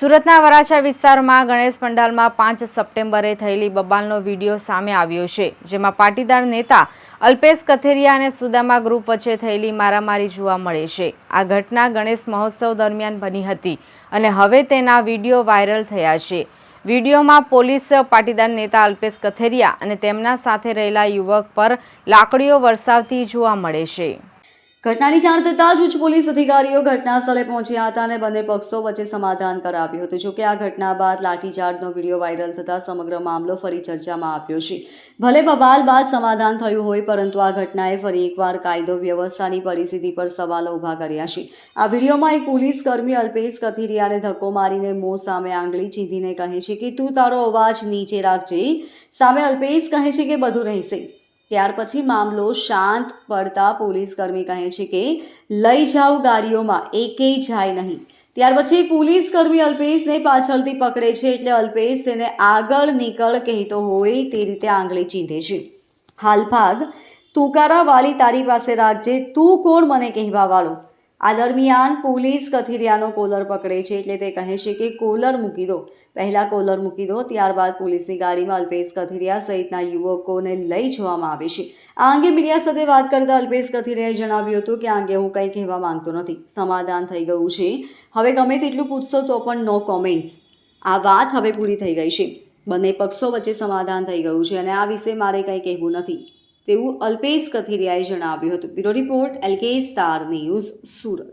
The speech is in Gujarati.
સુરતના વરાછા વિસ્તારમાં ગણેશ પંડાલમાં પાંચ સપ્ટેમ્બરે થયેલી બબાલનો વીડિયો સામે આવ્યો છે, જેમાં પાટીદાર નેતા અલ્પેશ કથેરિયા અને સુદામા ગ્રુપ વચ્ચે થયેલી મારામારી જોવા મળે છે. આ ઘટના ગણેશ મહોત્સવ દરમિયાન બની હતી અને હવે તેના વીડિયો વાયરલ થયા છે. વિડીયોમાં પોલીસ પાટીદાર નેતા અલ્પેશ કથેરિયા અને તેમના સાથે રહેલા યુવક પર લાકડીઓ વરસાવતી જોવા મળે છે. ઘટનાની જાણ થતાં જ ઉચ્ચ પોલીસ અધિકારીઓ ઘટના સ્થળે પહોંચ્યા હતા અને બંને પક્ષો વચ્ચે સમાધાન કરાવ્યું હતું. જોકે આ ઘટના બાદ લાઠીચાર્જનો વીડિયો વાયરલ થતાં સમગ્ર મામલો ફરી ચર્ચામાં આવ્યો છે. ભલે બબાલ બાદ સમાધાન થયું હોય, પરંતુ આ ઘટનાએ ફરી એકવાર કાયદો વ્યવસ્થાની પરિસ્થિતિ પર સવાલો ઊભા કર્યા છે. આ વિડીયોમાં એક પોલીસ કર્મી અલ્પેશ કથિરિયાને ધક્કો મારીને મોં સામે આંગળી ચીંધીને કહે છે કે, તું તારો અવાજ નીચે રાખજે. સામે અલ્પેશ કહે છે કે, બધું રહેશે. ત્યાર પછી મામલો શાંત પડતા પોલીસ કર્મી કહે છે કે, લઈ જાઓ ગાડીઓમાં, એકેય જાય નહીં. ત્યાર પછી પોલીસ કર્મી અલ્પેશને પાછળથી પકડે છે એટલે અલ્પેશ તેને આગળ નીકળ કહેતો હોય તે રીતે આંગળી ચીંધે છે. હાલ ભાગ તુકારા વાલી તારી પાસે રાખજે, તું કોણ મને કહેવા વાળો આ દરમિયાન પોલીસ કથિરિયાનો કોલર પકડે છે એટલે તે કહે છે કે કોલર મૂકી દો. પહેલાં કોલર મૂકી દો, ત્યારબાદ પોલીસની ગાડીમાં અલ્પેશ કથિરિયા સહિતના યુવકોને લઈ જવામાં આવે છે. આ અંગે મીડિયા સાથે વાત કરતા અલ્પેશ કથિરિયાએ જણાવ્યું હતું કે આ અંગે હું કંઈ કહેવા માંગતો નથી. સમાધાન થઈ ગયું છે. હવે ગમે તેટલું પૂછશો તો પણ નો કોમેન્ટ્સ આ વાત હવે પૂરી થઈ ગઈ છે. બંને પક્ષો વચ્ચે સમાધાન થઈ ગયું છે અને આ વિશે મારે કંઈ કહેવું નથી. તેવું અલ્પેશ કથિરિયાએ જણાવ્યું હતું. Bureau report LK star news Surat.